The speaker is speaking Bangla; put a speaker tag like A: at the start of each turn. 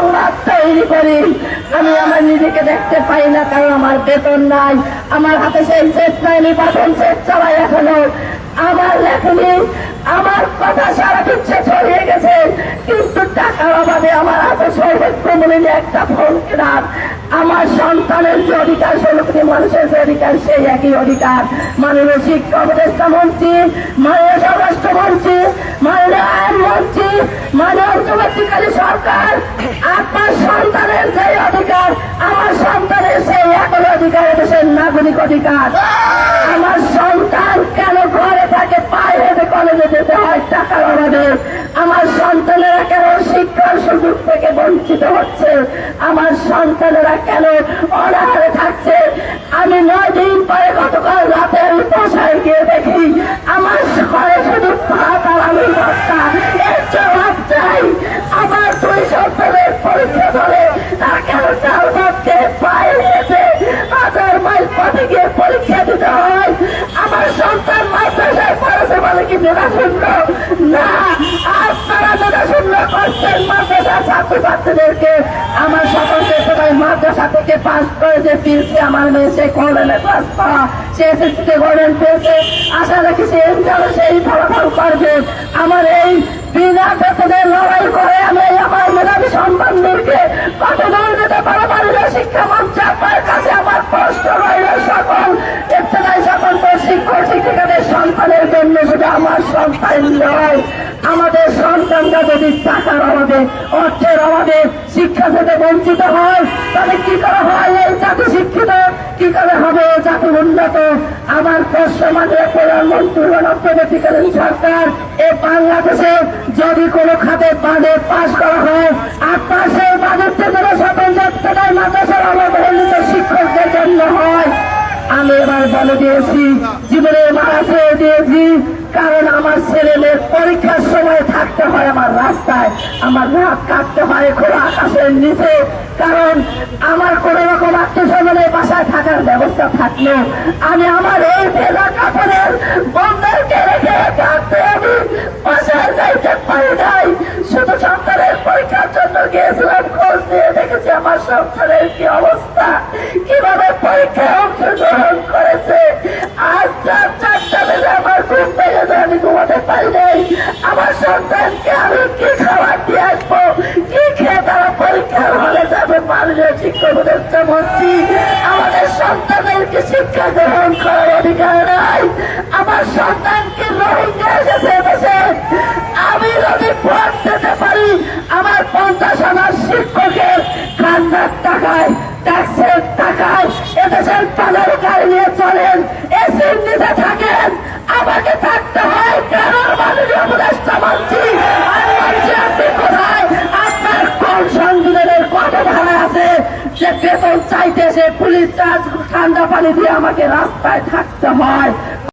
A: সংবাদ তৈরি করি। আমি আমার নিজেকে দেখতে পাই না, কারণ আমার বেতন নাই। আমার হাতে সেই সেট নাই নির্বাচন সেট চালাই এখনও। আমার লেখনি, আমার কথা সারা বিশ্বে ছড়িয়ে গেছে। কিন্তু টাকার অভাবে আমার হাতে সর্বোচ্চ মূল্যে একটা ফোন কেনার। আমার সন্তানের যে অধিকার ষোলোটি মানুষের যে অধিকার, সেই একই অধিকার। মাননীয় শিক্ষা উপদেষ্টা মন্ত্রী, মাননীয় স্বরাষ্ট্রমন্ত্রী মাননীয় আইন মন্ত্রী, মাননীয় অন্তর্বর্তীকালী সরকার আপনার সন্তানের সেই অধিকার আমার সন্তানের সেই একই অধিকার দেশের অধিকার আমার সন্তান কেন ঘরে থাকে? পায়ে হেঁটে কলেজে যেতে হয়, টাকার অভাবে। আমার সন্তানেরা কেন শিক্ষার সুযোগ থেকে বঞ্চিত হচ্ছে? আমার সন্তানেরা কেন অনাহারে থাকছে? আমি নয় দিন পরে গতকাল রাতে আমি পোষায় গিয়ে দেখি, আমার ঘরে শুধু ভাত আর আলুর ভর্তা এর জবাব চাই আমার দুই সন্তানের পরীক্ষা ধরে তারা কেন চাল ভাবছে পায়ে হেঁটে হাজার মাইল পথে গিয়ে পরীক্ষা দিতে হয় আমার সন্তান মাদ্রাসায় পড়েছে বলে কি দেখাশূন্য না আপনারা দেখাশূন্য করছেন মাদ্রাসা ছাত্রছাত্রীদেরকে আমার সকলকে সবাই মাদ্রাসা থেকে পাস করেছে ফিরছে আমার মেয়ে সে কলেনে পাস পাওয়া সে এসএসসিতে গোল্ডেন পেয়েছে আশা রাখি সে এনজামে সেই ফলাফল করবে আমার এই বিনা বেতনের লড়াই করে আমি আমার মেধাবী সন্তানদেরকে কত দূর যেতে পারো শিক্ষা মন্ত্রী আপনার কাছে আমার কষ্ট রইল সকল ইত্যাদি সকল শিক্ষক শিক্ষিকাদের সন্তানের জন্য শুধু আমার সন্তান নয় আমাদের সন্তানরা যদি টাকার অভাবে, অর্থের অভাবে শিক্ষা থেকে বঞ্চিত হয়, তাহলে কি করে হয় এই জাতি শিক্ষিত? কি করে হবে জাতি উন্নত? আমার প্রশ্ন মাননীয় প্রধানমন্ত্রী অন্তর্বর্তীকালীন সরকার, এ বাংলাদেশে যদি কোনো খাতে বাজেট পাশ করা হয়, আর পাশে বাজেট থেকে স্বতন্ত্র মাদ্রাসার অবহেলিত শিক্ষকদের জন্য হয় আমি এবার বলে দিয়েছি, জীবনের মারা ছেড়ে দিয়েছি, কারণ আমার ছেলে মেয়ের পরীক্ষার সময় থাকতে হয় আমার রাস্তায়, আমার রাত কাটতে হয় খোলা আকাশের নিচে, কারণ আমার কোন রকম আত্মীয় বাসায় থাকার ব্যবস্থা থাকল। আমি আমার এই ভেজা কাপড়ের বন্ধেরকে রেখে থাকতে আমি বাসায় যাইতে পারি নাই। শুধু সন্তানের পরীক্ষার জন্য দেখেছি সন্তানের কি অবস্থা? কীভাবে পরীক্ষায় অংশগ্রহণ করেছে? আজ চার চারটা বেজে আমার ঘুম পেয়ে যায়, আমি ঘুমাতে পারি নাই। আমার সন্তানকে আমি কি খাবার দিয়ে আসব? কি খেয়ে তারা পরীক্ষার হলে যাবে? মাননীয় শিক্ষক উপদেষ্টা মন্ত্রী আমাদের সন্তানদেরকে শিক্ষা গ্রহণ করার অধিকার নাই? আমার সন্তানকে রোহিঙ্গা এসেছে আমি যদি বাজারে গাড়ি নিয়ে চলেন এসির নিচে থাকেন, আমাকে থাকতে হয় কারণ মানুষ উপদেষ্টা মন্ত্রী? আপনি আছে যে বেতন চাইতে সে পুলিশ চার্জ, ঠান্ডা পানি দিয়ে আমাকে রাস্তায় থাকতে হয়।